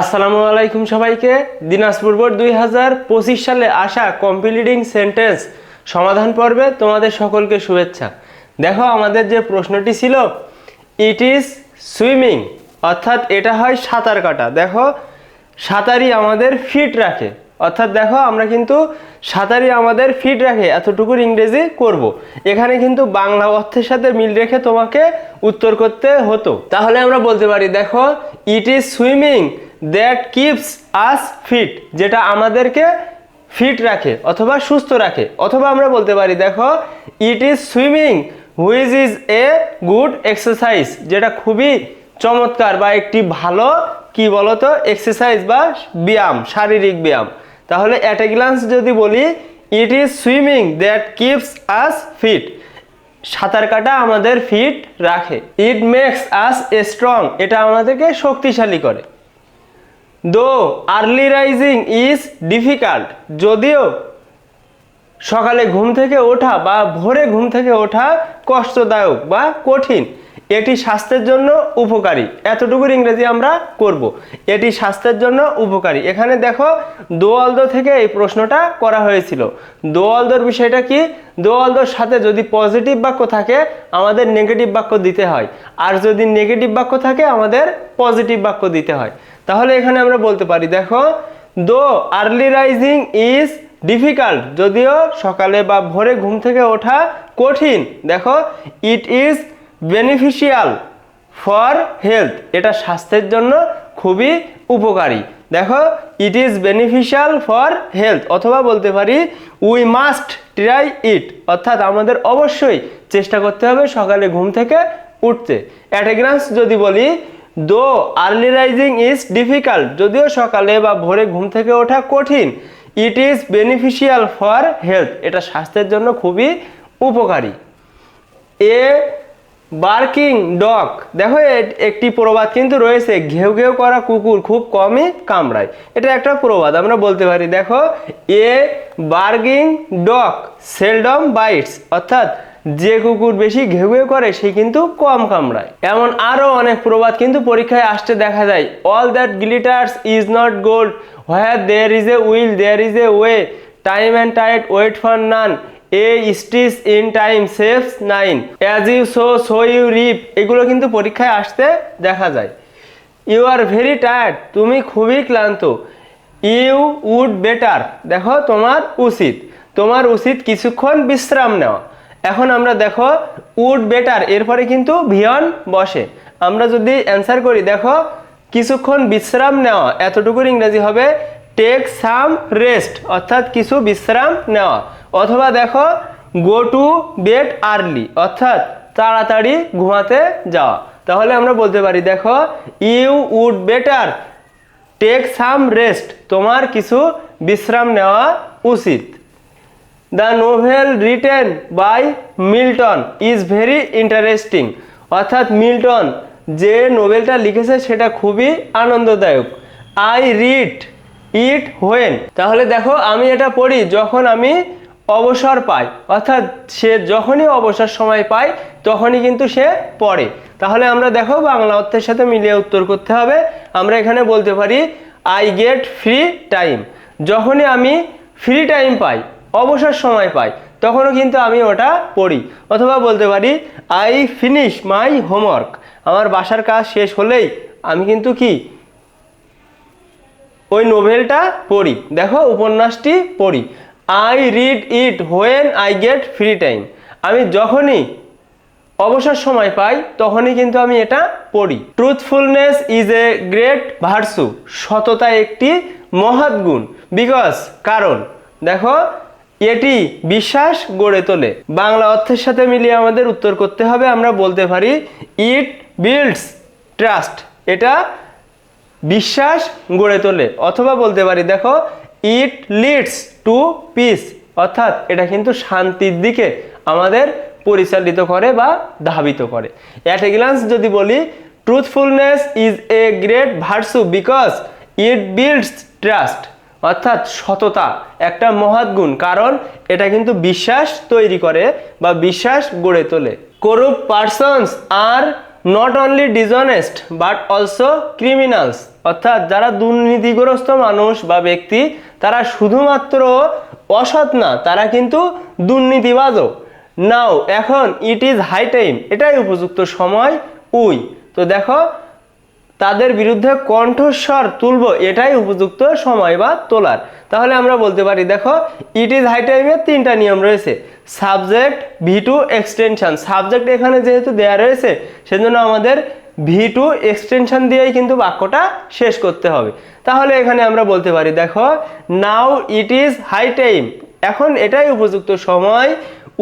আসসালামু আলাইকুম সবাইকে। দিনাজপুর বোর্ড দুই হাজার পঁচিশ সালে আসা কম্পিলিটিং সেন্টেন্স সমাধান পর্বে তোমাদের সকলকে শুভেচ্ছা। দেখো, আমাদের যে প্রশ্নটি ছিল ইট ইজ সুইমিং অর্থাৎ এটা হয় সাঁতার কাটা। দেখো, সাঁতারই আমাদের ফিট রাখে। অর্থাৎ দেখো, আমরা কিন্তু সাঁতারই আমাদের ফিট রাখে, এতটুকুর ইংরেজি করব। এখানে কিন্তু বাংলা অর্থের সাথে মিল রেখে তোমাকে উত্তর করতে হতো। তাহলে আমরা বলতে পারি, দেখো it is swimming that keeps us fit যেটা আমাদেরকে ফিট রাখে অথবা সুস্থ রাখে। অথবা আমরা বলতে পারি, দেখো it is swimming which is a good exercise যেটা খুবই চমৎকার বা একটি ভালো, কি বলতো এক্সারসাইজ বা ব্যায়াম, শারীরিক ব্যায়াম। তাহলে অ্যাট এ গ্লান্স যদি বলি it is swimming that keeps us fit সাঁতার কাটা আমাদের ফিট রাখে। ইট মেক্স আস স্ট্রং এটা আমাদেরকে শক্তিশালী করে। দো আর্লি রাইজিং ইজ ডিফিকাল্ট যদিও সকালে ঘুম থেকে ওঠা বা ভোরে ঘুম থেকে ওঠা কষ্টদায়ক বা কঠিন এটি স্বাস্থ্যের জন্য উপকারী। এতটুকুর ইংরেজি আমরা করব। এটি স্বাস্থ্যের জন্য উপকারী। এখানে দেখো দোয়ালদ থেকে এই প্রশ্নটা করা হয়েছিল। দোয়ালদর বিষয়টা কি? দোয়ালদর সাথে যদি পজিটিভ বাক্য থাকে, আমাদের নেগেটিভ বাক্য দিতে হয়। আর যদি নেগেটিভ বাক্য থাকে, আমাদের পজিটিভ বাক্য দিতে হয়। তাহলে এখানে আমরা বলতে পারি, দেখো, দো আর্লি রাইজিং ইজ ডিফিকাল্ট। যদিও সকালে বা ভোরে ঘুম থেকে ওঠা কঠিন। দেখো, it is beneficial for health. এটা স্বাস্থ্যের জন্য খুবই উপকারী। দেখো it is beneficial for health অথবা বলতে পারি উই মাস্ট ট্রাই ইট অর্থাৎ আমাদের অবশ্যই চেষ্টা করতে হবে সকালে ঘুম থেকে উঠতে। অ্যাটেগ্রান্স যদি বলি দো আর্লি রাইজিং ইজ ডিফিকাল্ট যদিও সকালে বা ভোরে ঘুম থেকে ওঠা কঠিন it is beneficial for health এটা স্বাস্থ্যের জন্য খুবই উপকারী। এ বার্কিং ডগ দেখো একটি প্রবাদ কিন্তু রয়েছে, ঘেউ ঘেউ করা কুকুর খুব কমই কামড়ায়। এটা একটা প্রবাদ, আমরা বলতে পারি, দেখো, a barking dog seldom bites, অর্থাৎ যে কুকুর বেশি ঘেউ ঘেউ করে, সে কিন্তু কম কামড়ায়। এমন আরও অনেক প্রবাদ কিন্তু পরীক্ষায় আসতে দেখা যায় all that glitters is not gold where there is a will there is a way time and tide wait for none a stitch in time saves nine as you sow so you reap এগুলো কিন্তু পরীক্ষায় আসতে দেখা যায়। You are very tired তুমি খুবই ক্লান্ত। You would better দেখো, তোমার উচিত। তোমার উচিত কিছুক্ষণ বিশ্রাম নেওয়া। এখন আমরা দেখো উড বেটার এরপরে কিন্তু ভিয়ন বসে। আমরা যদি অ্যান্সার করি, দেখো, কিছুক্ষণ বিশ্রাম নেওয়া। এতটুকুর ইংরেজি হবে টেক সাম রেস্ট অর্থাৎ কিছু বিশ্রাম নেওয়া। অথবা দেখো গো টু বেড আর্লি অর্থাৎ তাড়াতাড়ি ঘুমাতে যাওয়া। তাহলে আমরা বলতে পারি, দেখো you would better take some rest তোমার কিছু বিশ্রাম নেওয়া উচিত। The novel written by Milton is very interesting অর্থাৎ মিল্টন যে নোবেলটা লিখেছে, সেটা খুবই আনন্দদায়ক। I read it when. তাহলে দেখো, আমি এটা পড়ি যখন আমি অবসর পাই। অর্থাৎ সে যখনই অবসর সময় পায়, তখনই কিন্তু সে পড়ে। তাহলে আমরা দেখো, বাংলা অর্থের সাথে মিলিয়ে উত্তর করতে হবে। আমরা এখানে বলতে পারি আই গেট ফ্রি টাইম যখনই আমি ফ্রি টাইম পাই, অবসর সময় পাই, তখনও কিন্তু আমি ওটা পড়ি। অথবা বলতে পারি আই ফিনিশ মাই হোমওয়ার্ক আমার বাসার কাজ শেষ হলেই আমি কিন্তু কি? ওই নোভেলটা পড়ি। দেখো, উপন্যাসটি পড়ি। I read it when I get free time আমি যখনই অবসর সময় পাই, তখনই কিন্তু আমি এটা পড়ি। Truthfulness is a great virtue সততা একটি মহৎ গুণ। বিকজ কারণ, দেখো, এটি বিশ্বাস গড়ে তোলে। বাংলা অর্থের সাথে মিলিয়ে আমাদের উত্তর করতে হবে। আমরা বলতে পারি ইট বিল্ডস ট্রাস্ট এটা বিশ্বাস গড়ে তোলে। অথবা বলতে পারি, দেখো ইট লিডস টু পিস অর্থাৎ এটা কিন্তু শান্তির দিকে আমাদের পরিচালিত করে বা ধাবিত করে। অ্যাট এ গ্লান্স যদি বলি truthfulness is a great virtue because it builds trust অর্থাৎ সততা একটা মহৎ গুণ, কারণ এটা কিন্তু বিশ্বাস তৈরি করে বা বিশ্বাস গড়ে তোলে। Corrupt persons are not only dishonest but also criminals অর্থাৎ যারা দুর্নীতিগ্রস্ত মানুষ বা ব্যক্তি, তারা শুধুমাত্র অসৎ না, তারা কিন্তু দুর্নীতিবাজও নাও এখন ইট ইজ হাই টাইম এটাই উপযুক্ত সময়, উই। তো দেখো, তাদের বিরুদ্ধে কণ্ঠস্বর তুলব, এটাই উপযুক্ত সময় বা তোলার। তাহলে আমরা বলতে পারি, দেখো ইট ইজ হাই টাইমের তিনটা নিয়ম রয়েছে। Subject V two extension. Subject এখানে যেহেতু দেয়া রয়েছে, সেজন্য আমাদের ভি টু এক্সটেনশান দিয়েই কিন্তু বাক্যটা শেষ করতে হবে। তাহলে এখানে আমরা বলতে পারি, দেখো, now it is high time. এখন এটাই উপযুক্ত সময়।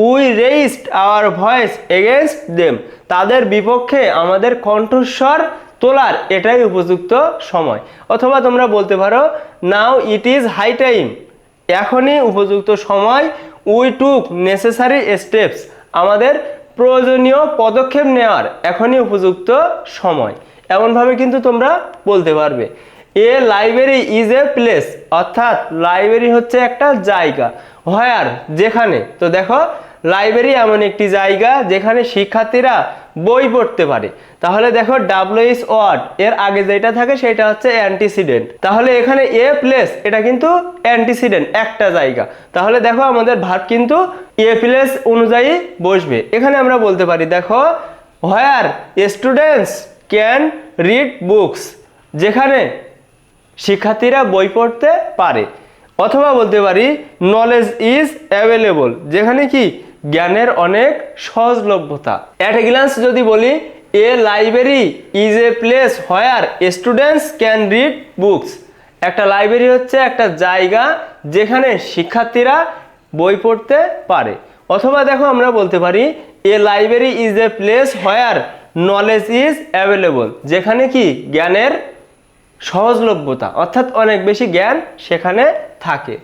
We raised our voice against them. তাদের বিপক্ষে আমাদের কণ্ঠস্বর তোলার এটাই উপযুক্ত সময়। অথবা তোমরা বলতে পারো, now it is high time. এখনই উপযুক্ত সময়। উই টুক নেসেসারি স্টেপস আমাদের প্রয়োজনীয় পদক্ষেপ নেওয়ার এখনই উপযুক্ত সময়। এমনভাবে কিন্তু তোমরা বলতে পারবে। A library is a place অর্থাৎ লাইব্রেরি হচ্ছে একটা জায়গা। হোয়ার যেখানে। তো দেখো লাইব্রেরি এমন একটি জায়গা যেখানে শিক্ষার্থীরা বই পড়তে পারে। তাহলে দেখো ডাব্লিউএস ওয়ার্ড এর আগে যেটা থাকে সেটা হচ্ছে অ্যান্টিসিডেন্ট তাহলে এখানে এ প্লেস এটা কিন্তু অ্যান্টিসিডেন্ট একটা জায়গা। তাহলে দেখো আমাদের ভাব কিন্তু এ প্লেস অনুযায়ী বসবে। এখানে আমরা বলতে পারি, দেখো where students can read books যেখানে শিক্ষার্থীরা বই পড়তে পারে। অথবা বলতে পারি নলেজ ইজ অ্যাভেলেবল যেখানে কি জ্ঞানের অনেক সহজলভ্যতা। অ্যাট এ গ্লান্স যদি বলি a library is a place where students can read books একটা লাইব্রেরি হচ্ছে একটা জায়গা যেখানে শিক্ষার্থীরা বই পড়তে পারে। অথবা দেখো আমরা বলতে পারি a library is a place where knowledge is available যেখানে কি? জ্ঞানের সহজলভ্যতা। অর্থাৎ অনেক বেশি জ্ঞান সেখানে থাকে।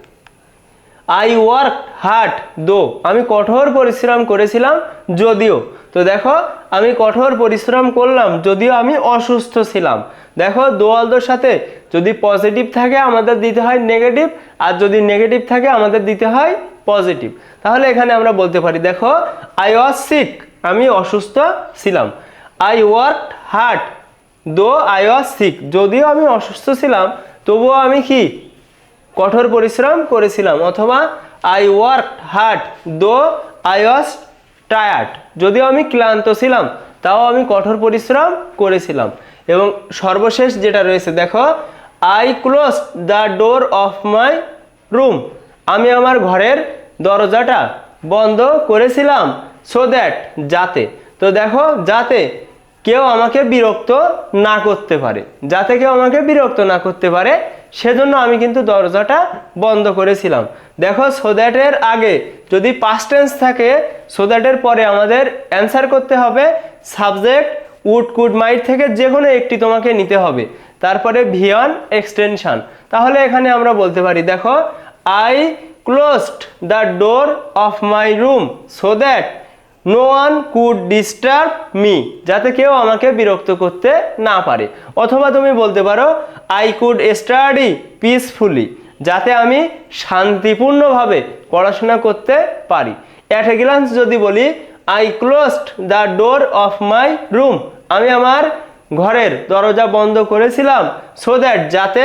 আই ওয়ার্ক হার্ড, দো। আমি কঠোর পরিশ্রম করেছিলাম, যদিও। তো দেখো, আমি কঠোর পরিশ্রম করলাম, যদিও আমি অসুস্থ ছিলাম। দেখো, দোয়ালদোর সাথে যদি পজিটিভ থাকে, আমাদের দিতে হয় নেগেটিভ আর যদি নেগেটিভ থাকে, আমাদের দিতে হয় পজিটিভ তাহলে এখানে আমরা বলতে পারি, দেখো আই ওয়াজ সিক আমি অসুস্থ ছিলাম। I work hard though I was sick যদিও আমি অসুস্থ ছিলাম, তবুও আমি কি কঠোর পরিশ্রম করেছিলাম অথবা I work hard though I was tired যদিও আমি ক্লান্ত ছিলাম, তাও আমি কঠোর পরিশ্রম করেছিলাম। এবং সর্বশেষ যেটা রয়েছে, দেখো I close the door of my room আমি আমার ঘরের দরজাটা বন্ধ করেছিলাম সো দ্যাট যাতে। তো দেখো, যাতে কেউ আমাকে বিরক্ত না করতে পারে। যাতে কেউ আমাকে বিরক্ত না করতে পারে সেজন্য আমি কিন্তু দরজাটা বন্ধ করেছিলাম। দেখো সো সোদ্যাটের আগে যদি পাস্ট টেন্স থাকে সো সোদ্যাটের পরে আমাদের অ্যান্সার করতে হবে সাবজেক্ট উড কুড মাইট থেকে যে কোনো একটি তোমাকে নিতে হবে। তারপরে ভিয়ন এক্সটেনশান তাহলে এখানে আমরা বলতে পারি, দেখো I closed the door of my room so that no one could disturb me যাতে কেউ আমাকে বিরক্ত করতে না পারে। অথবা তুমি বলতে পারো আই কুড স্টাডি পিসফুলি যাতে আমি শান্তিপূর্ণভাবে পড়াশোনা করতে পারি। অ্যাট এ গ্লান্স যদি বলি I closed the door of my room আমি আমার ঘরের দরজা বন্ধ করেছিলাম সো দ্যাট যাতে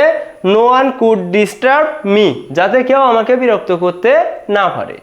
no one could disturb me যাতে কেউ আমাকে বিরক্ত করতে না পারে।